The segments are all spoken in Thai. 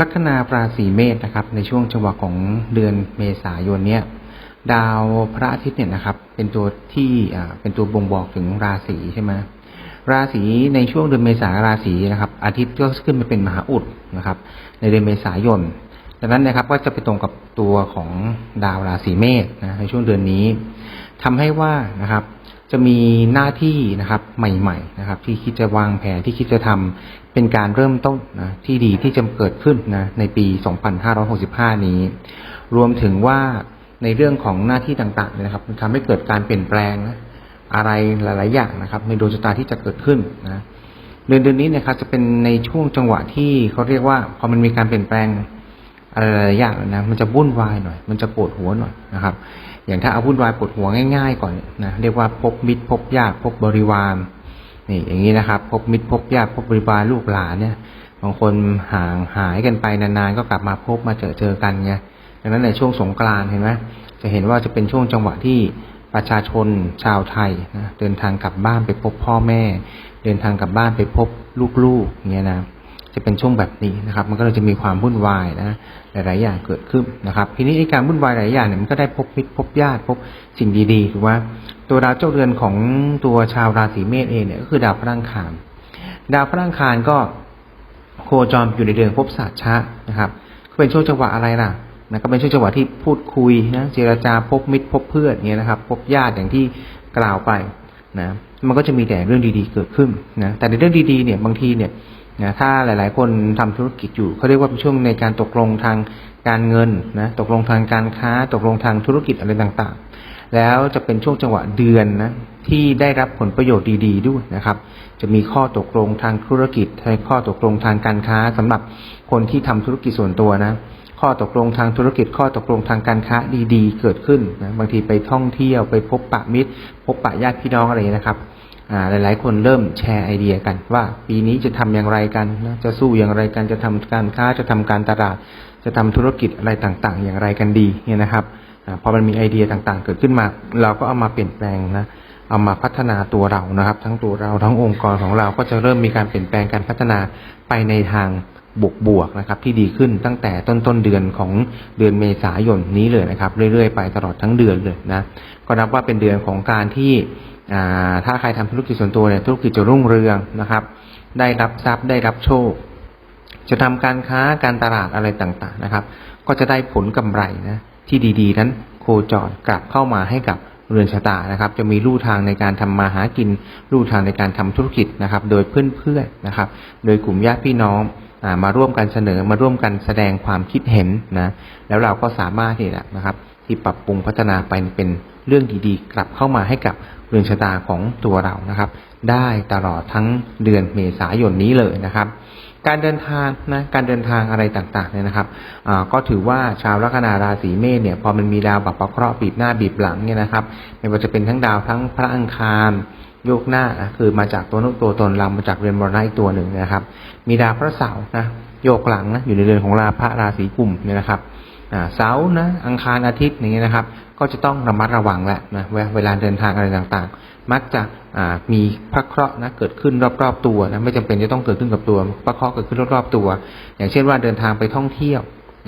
ลัคนาราศีเมษนะครับ ในช่วงจังหวะของเดือนเมษายนเนี่ยดาวพระอาทิตย์เนี่ยนะครับ เป็นตัวที่อ่าเป็นตัวบ่งบอกถึงราศีใช่ไหมราศีในช่วงเดือนเมษาราศีนะครับ อาทิตย์ก็ขึ้นมาเป็นมหาอุดนะครับ ในเดือนเมษายนดังนั้นนะครับก็จะไปตรงกับตัวของดาวราศีเมษนะในช่วงเดือนนี้ทำให้ว่านะครับ จะมีหน้าที่นะครับใหม่ ๆ นะครับ ที่คิดจะวางแผนที่คิดจะทำ เป็นการเริ่มต้นนะที่ดีที่จะเกิดขึ้นนะในปี 2565 นี้ รวมถึงว่าในเรื่องของหน้าที่ต่างๆนะครับ มันทำให้เกิดการเปลี่ยนแปลงนะอะไรหลาย ๆ อย่างนะครับ ในดวงชะตาที่จะเกิดขึ้นนะเดือนเดือนนี้นะครับจะเป็นในช่วงจังหวะที่เขาเรียกว่าพอมันมีการเปลี่ยนแปลงอะไรหลายอย่างนะมันจะวุ่นวายหน่อย มันจะปวดหัวหน่อยนะครับ อย่างถ้าเอาวุ่นวายปวดหัวง่าย ๆ ก่อนนะเรียกว่าพบมิตรพบญาติพบบริวาร นี่อย่างนี้นะครับ พบมิตรพบญาติพบบริวารลูกหลานเนี่ยบางคนห่างหายกันไปนานๆก็กลับมาพบมาเจอเจอกันไงดังนั้นในช่วงสงกรานต์เห็นไหมจะเห็นว่าจะเป็นช่วงจังหวะที่ประชาชนชาวไทยนะเดินทางกลับบ้านไปพบพ่อแม่ เดินทางกลับบ้านไปพบลูกๆเงี้ยนะ จะเป็นช่วงแบบนี้นะครับ มันก็เลยจะมีความวุ่นวายนะหลาย ๆ อย่างเกิดขึ้นนะครับทีนี้ไอ้การวุ่นวายหลายอย่างเนี่ยมันก็ได้พบมิตรพบญาติพบสิ่งดีๆถูกไหมตัวดาวเจ้าเรือนของตัวชาวราศีเมษเองเนี่ยก็คือดาวพระอังคารดาวพระอังคารก็โคจรอยู่ในเดือนภพศาสชะนะครับก็เป็นช่วงจังหวะอะไรล่ะนะก็เป็นช่วงจังหวะที่พูดคุยนะเจรจาพบมิตรพบเพื่อนเนี่ยนะครับ พบญาติอย่างที่กล่าวไปนะมันก็จะมีแต่เรื่องดีๆเกิดขึ้นนะแต่ในเรื่องดีๆเนี่ยบางทีเนี่ย นะถ้าหลาย ๆ คนทำธุรกิจอยู่เขาเรียกว่าเป็นช่วงในการตกลงทางการเงินนะตกลงทางการค้า ตกลงทางธุรกิจอะไรต่างๆ แล้วจะเป็นช่วงจังหวะเดือนนะที่ได้รับผลประโยชน์ดี ๆ ด้วยนะครับ จะมีข้อตกลงทางธุรกิจให้ข้อตกลงทางการค้าสำหรับคนที่ทำธุรกิจส่วนตัวนะข้อตกลงทางธุรกิจข้อตกลงทางการค้าดี ๆ เกิดขึ้นนะบางทีไปท่องเที่ยวไปพบปะมิตร พบปะญาติพี่น้องอะไรนะครับ หลายๆ คนเริ่มแชร์ไอเดียกัน ว่าปีนี้จะทำอย่างไรกันนะจะสู้อย่างไรกันจะทำการค้าจะทำการตลาด จะทำธุรกิจอะไรต่างๆ อย่างไรกันดีเนี่ยนะครับอพอมันมีไอเดียต่างๆ เกิดขึ้นมา เราก็เอามาเปลี่ยนแปลงนะเอามาพัฒนาตัวเรานะครับ ทั้งตัวเราทั้งองค์กรของเราก็จะเริ่มมีการเปลี่ยนแปลงการพัฒนาไปในทาง บวกบวกๆนะครับที่ดีขึ้นตั้งแต่ต้นต้นเดือนของเดือนเมษายนนี้เลยนะครับ เรื่อยๆไปตลอดทั้งเดือนเลยนะก็นับว่าเป็นเดือนของการที่ถ้าใครทำธุรกิจส่วนตัวเนี่ยธุรกิจจะรุ่งเรืองนะครับ ได้รับทรัพย์ได้รับโชค จะทำการค้าการตลาดอะไรต่างๆนะครับ ก็จะได้ผลกำไรนะที่ดีๆ นั้นโคจรกลับเข้ามาให้กับเรือนชะตานะครับ จะมีลู่ทางในการทำมาหากินลู่ทางในการทำธุรกิจนะครับ โดยเพื่อนๆนะครับ โดยกลุ่มญาติพี่น้อง มาร่วมกันเสนอมาร่วมกันแสดงความคิดเห็นนะแล้วเราก็สามารถที่จะนะครับ ที่ปรับปรุงพัฒนาไปเป็นเรื่องดีๆ กลับเข้ามาให้กับเรือนชะตาของตัวเรานะครับ ได้ตลอดทั้งเดือนเมษายนนี้เลยนะครับ การเดินทางนะการเดินทางอะไรต่างๆเนี่ยนะครับอ่าก็ถือว่าชาวลัคนาราศีเมษเนี่ยพอมันมีดาวบัพเคราะห์บีบหน้าบีบหลังเนี่ยนะครับไม่ว่าจะเป็นทั้งดาวทั้งพระอังคาร โยกหน้านะคือมาจากตัวนุตัวตนเรามาจากเรือนมรณะอีกตัวหนึ่งนะครับ มีดาวพระเสาร์นะโยกหลังนะอยู่ในเรือนของราพระราศีกุมเนี่ยนะครับเสาร์นะอังคารอาทิตย์อย่างเงี้ยนะครับ ก็จะต้องระมัดระวังแหละนะเวลาเดินทางอะไรต่างๆ มักจะมีพระเคราะห์นะเกิดขึ้นรอบๆตัวนะไม่จำเป็นจะต้องเกิดขึ้นกับตัวพระเคราะห์เกิดขึ้นรอบๆตัว อย่างเช่นว่าเดินทางไปท่องเที่ยว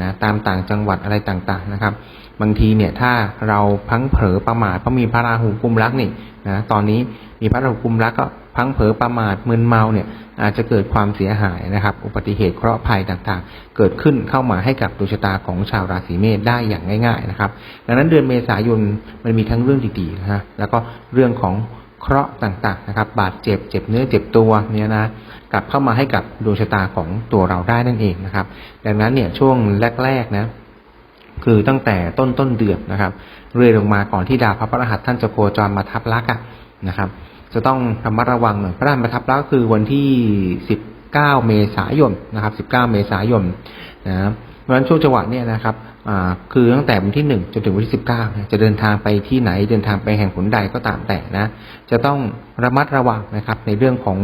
นะตามต่างจังหวัดอะไรต่างๆนะครับ บางทีเนี่ยถ้าเราพังเผลอประมาทเพราะมีพระราหูกุมรักนี่นะตอนนี้มีพระราหูกุมรักก็พังเผลอประมาทมึนเมาเนี่ยอาจจะเกิดความเสียหายนะครับ อุบัติเหตุเคราะห์ภัยต่างๆ เกิดขึ้นเข้ามาให้กับดวงชะตาของชาวราศีเมษได้อย่างง่าย ๆนะครับ ดังนั้นเดือนเมษายนมันมีทั้งเรื่องดีๆนะฮะแล้วก็เรื่องของเคราะห์ต่างๆนะครับ บาดเจ็บเจ็บเนื้อเจ็บตัวเนี่ยนะกลับเข้ามาให้กับดวงชะตาของตัวเราได้นั่นเองนะครับ ดังนั้นเนี่ยช่วงแรกๆนะ คือตั้งแต่ต้นต้นเดือนนะครับ เรื่อยลงมาก่อนที่ดาวพระพรหัสท่านจะโคจรมาทับลักษณ์อะนะครับ จะต้องระมัดระวังหน่อยพระราชมาทับลักษ์ก็คือวันที่ 19 เมษายนนะครับ 19 เมษายนนะเพราะฉะนั้นช่วงจังหวะเนี่ยนะครับ คือตั้งแต่วันที่หนึ่งจนถึงวันที่สิบเก้าจะเดินทางไปที่ไหนเดินทางไปแห่งหนใดก็ตามแต่นะ จะต้องระมัดระวังนะครับ ในเรื่องของ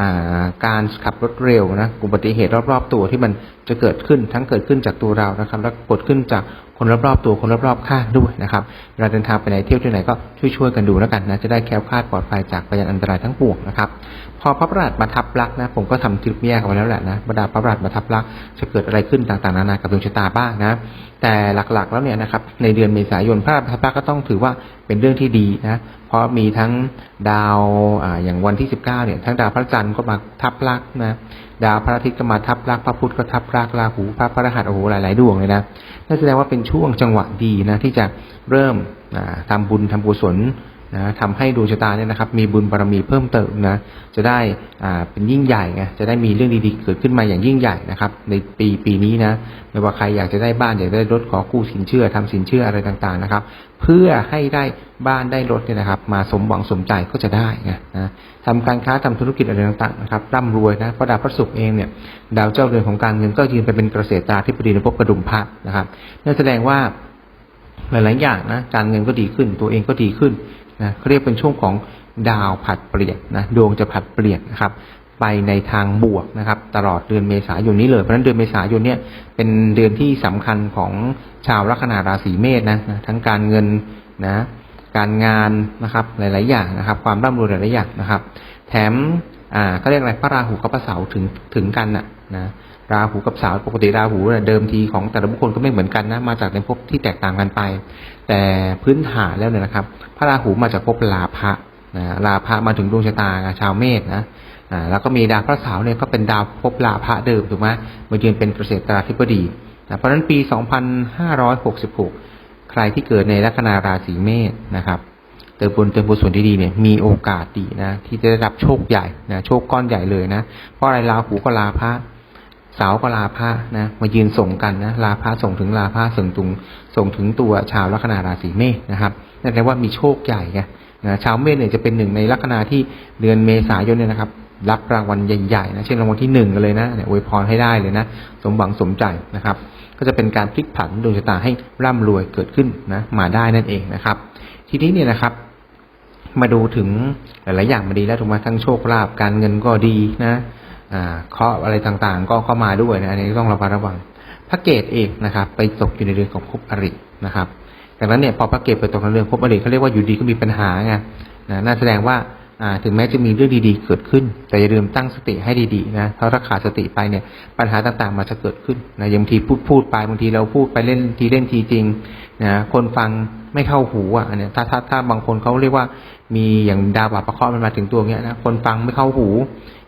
อาการขับรถเร็วนะอุบัติเหตุรอบๆตัวที่มันจะเกิดขึ้นทั้งเกิดขึ้นจากตัวเรานะครับ และเกิดขึ้นจาก คนรอบๆตัวคนรอบๆข้างด้วยนะครับเวลาเดินทางไปไหนเที่ยวที่ไหนก็ช่วยๆกันดูแล้วกันนะจะได้แคล้วคลาดปลอดภัยจากพยานอันตรายทั้งปวงนะครับพอพระประหลาดมาทับลักนะผมก็ทำคลิปแยกเอาไว้แล้วแหละนะบรรดาพระประหลาดมาทับลักจะเกิดอะไรขึ้นต่างๆนานากับดวงชะตาบ้างนะแต่หลักๆแล้วเนี่ยนะครับในเดือนเมษายนพระประหลาดมาทับลักก็ต้องถือว่าเป็นเรื่องที่ดีนะเพราะมีทั้งดาวออย่างวันที่สิบเก้าเนี่ย ทั้งดาวพระจันทร์ก็มาทับลักนะ ดาวพระอาทิตย์ก็มาทับลักพระพุธก็ทับลักราหูพระพระหัสโอ้โหหลาย ๆ ดวงเลยนะนั่นแสดงว่าเป็นช่วงจังหวะดีนะที่จะเริ่มทำทำบุญทำกุศล นะทำให้ดวงชะตาเนี่ยนะครับ มีบุญบารมีเพิ่มเติมนะ จะได้อ่าเป็นยิ่งใหญ่ไงจะได้มีเรื่องดีๆเกิดขึ้นมาอย่างยิ่งใหญ่นะครับ ในปีปีนี้นะไม่ว่าใครอยากจะได้บ้านอยากได้รถขอกู้สินเชื่อทำสินเชื่ออะไรต่างๆนะครับ เพื่อให้ได้บ้านได้รถเนี่ยนะครับ มาสมหวังสมใจก็จะได้ไงนะทำการค้าทำธุรกิจอะไรต่างๆนะครับร่ำรวยนะพระดาวพระศุกร์เองเนี่ยดาวเจ้าเรือนของการเงินก็ยืนไปเป็นเกษตราธิบดีในภพกระดุมพระนะครับนั่นแสดงว่า หลาย ๆ อย่างนะการเงินก็ดีขึ้น ตัวเองก็ดีขึ้นนะเขาเรียกเป็นช่วงของดาวผัดเปลี่ยนนะดวงจะผัดเปลี่ยนนะครับ ไปในทางบวกนะครับ ตลอดเดือนเมษายนนี้เลยเพราะฉะนั้นเดือนเมษายนเนี่ยเป็นเดือนที่สำคัญของชาวลัคนาราศีเมษนะนะทั้งการเงินนะการงานนะครับหลาย ๆ อย่างนะครับ ความร่ำรวยหลาย ๆ อย่างนะครับ แถม อ่าเขาเรียกอะไรพระราหูกับพระเสาร์ถึงถึงกันน่ะนะราหูกับเสาปกติราหูเดิมทีของแต่ละบุคคลก็ไม่เหมือนกันนะมาจากในภพที่แตกต่างกันไป แต่พื้นฐานแล้วเนี่ยนะครับ พระราหูมาจากภพลาภะนะลาภะมาถึงดวงชะตาชาวเมษนะอ่าแล้วก็มีดาวพระเสาร์เนี่ยก็เป็นดาวภพลาภะเดิมถูกไหมมายืนเป็นเกษตราธิบดีนะเพราะฉะนั้นปี 2566 ใครที่เกิดในลัคนาราศีเมษนะครับ เติมบุญเติมบุญส่วนที่ดีเนี่ยมีโอกาสดีนะที่จะได้รับโชคใหญ่นะโชคก้อนใหญ่เลยนะเพราะอะไรราหูก็ลาภะเสาก็ลาพระนะมายืนส่งกันนะลาพระส่งถึงลาพระส่งถึงส่งถึงตัวชาวลัคนาราศีเมษนะครับนั่นแปลว่ามีโชคใหญ่ไงนะชาวเมษเนี่ยจะเป็นหนึ่งในลัคนาที่เดือนเมษายนเนี่ยนะครับ รับรางวัลใหญ่ๆนะเช่นรางวัลที่หนึ่งกันเลยนะเนี่ยอวยพรให้ได้เลยนะสมหวังสมใจนะครับ ก็จะเป็นการพลิกผันดวงชะตาให้ร่ำรวยเกิดขึ้นนะมาได้นั่นเองนะครับ ทีนี้เนี่ยนะครับ มาดูถึงหลายๆอย่างมาดีแล้วถูกไหมทั้งโชคลาภการเงินก็ดีนะเคาะอะไรต่างๆ ก็เข้ามาด้วยนะอันนี้ต้องระมัดระวังพระเกตเอกนะครับ ไปตกอยู่ในเรือนของภพอรินะครับดังนั้นเนี่ยพอพระเกตไปตกในเรือนภพอริเขาเรียกว่าอยู่ดีก็มีปัญหาไงนะน่าแสดงว่า ถึงแม้จะมีเรื่องดีๆ เกิดขึ้น แต่อย่าลืมตั้งสติให้ดีๆนะเพราะถ้าขาดสติไปเนี่ย ปัญหาต่างๆมันจะเกิดขึ้นนะบางทีพูดพูดไปบางทีเราพูดไปเล่นทีเล่นทีจริงนะคนฟังไม่เข้าหูอะเนี้ยถ้าถ้าถ้าบางคนเขาเรียกว่า มีอย่างดาวบาประเคาะมันมาถึงตัวเงี้ยนะคนฟังไม่เข้าหู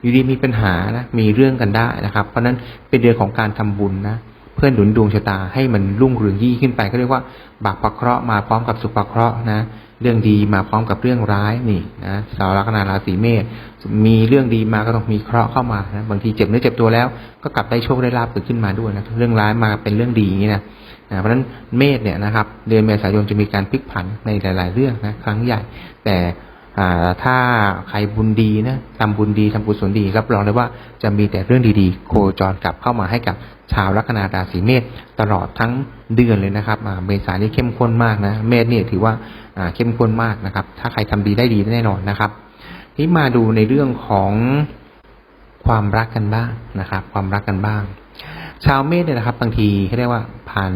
อยู่ดีมีปัญหานะมีเรื่องกันได้นะครับ เพราะนั้นเป็นเดือนของการทำบุญนะ พื่อหนุนดวงชะตาให้มันรุ่งเรืองยิ่งขึ้นไปก็เรียกว่าบาปประเคราะห์มาพร้อมกับสุภเคราะห์นะ เรื่องดีมาพร้อมกับเรื่องร้ายนี่นะสาวลัคนาราศีเมษมีเรื่องดีมาก็ต้องมีเคราะห์เข้ามานะบางทีเจ็บเนื้อเจ็บตัวแล้วก็กลับได้โชคได้ลาภเกิดขึ้นมาด้วยนะเรื่องร้ายมาเป็นเรื่องดีอย่างนี้นะนะเพราะฉะนั้นเมษเนี่ยนะครับ เดือนเมษายนจะมีการพลิกผันในหลาย ๆ เรื่องนะครั้งใหญ่แต่ อ่าถ้าใครบุญดีนะทำบุญดีทำกุศลดีรับรองเลยว่าจะมีแต่เรื่องดีๆ โคจรกลับเข้ามาให้กับชาวลัคนาราศีเมษตลอดทั้งเดือนเลยนะครับเมษานี่เข้มข้นมากนะเมษเนี่ยถือว่าอ่าเข้มข้นมากนะครับ ถ้าใครทำดีได้ดีแน่นอนนะครับนี่มาดูในเรื่องของความรักกันบ้างนะครับ ความรักกันบ้าง ชาวเมษเนี่ยนะครับ บางทีเขาเรียกว่าผ่าน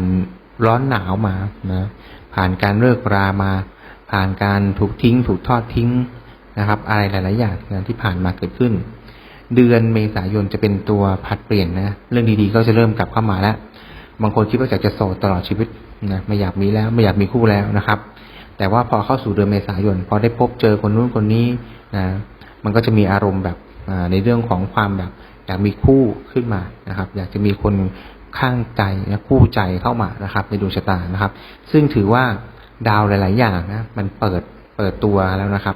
ร้อนหนาวมานะผ่านการเลิกรามา ผ่านการถูกทิ้ง ถูกทอดทิ้งนะครับ อะไรหลาย ๆ อย่างที่ผ่านมาเกิดขึ้น เดือนเมษายนจะเป็นตัวผัดเปลี่ยนนะเรื่องดี ๆ ก็จะเริ่มกลับเข้ามาแล้ว บางคนคิดว่าอยากจะโสดตลอดชีวิตนะไม่อยากมีแล้วไม่อยากมีคู่แล้วนะครับ แต่ว่าพอเข้าสู่เดือนเมษายนพอได้พบเจอคนนู้นคนนี้นะมันก็จะมีอารมณ์แบบในเรื่องของความแบบอยากมีคู่ขึ้นมานะครับ อยากจะมีคนข้างใจนะคู่ใจเข้ามานะครับ ในดวงชะตานะครับ ซึ่งถือว่า ดาวหลาย ๆ อย่างนะมันเปิดเปิดตัวแล้วนะครับ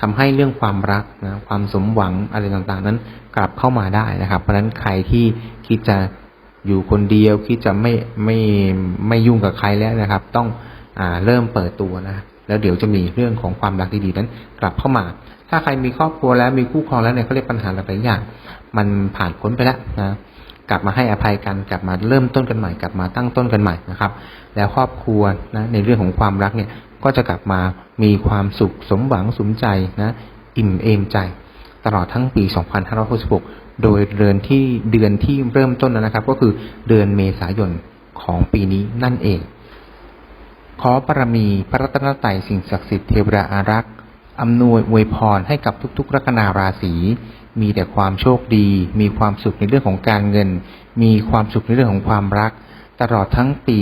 ทำให้เรื่องความรักนะความสมหวังอะไรต่างๆ นั้นกลับเข้ามาได้นะครับ เพราะฉะนั้นใครที่คิดจะอยู่คนเดียวคิดจะไม่ไม่ไม่ยุ่งกับใครแล้วนะครับ ต้องอ่าเริ่มเปิดตัวนะแล้วเดี๋ยวจะมีเรื่องของความรักดีๆนั้นกลับเข้ามา ถ้าใครมีครอบครัวแล้วมีคู่ครองแล้วเนี่ยเขาเรียกปัญหาหลายๆอย่าง มันผ่านพ้นไปแล้วนะ กลับมาให้อภัยกันกลับมาเริ่มต้นกันใหม่ กลับมาตั้งต้นกันใหม่นะครับ แล้วครอบครัวนะในเรื่องของความรักเนี่ยก็จะกลับมามีความสุขสมหวังสมใจนะอิ่มเอมใจ ตลอดทั้งปี 2566 โดยเดือนที่เดือนที่เริ่มต้นนะครับ ก็คือเดือนเมษายนของปีนี้นั่นเอง ขอปรมีพระรัตนตรัยสิ่งศักดิ์สิทธิ์เทวดาอารักษ์อำนวยอวยพรให้กับทุกๆ ลัคนาราศี มีแต่ความโชคดี มีความสุขในเรื่องของการเงิน มีความสุขในเรื่องของความรัก ตลอดทั้งปี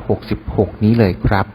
2566 นี้เลยครับ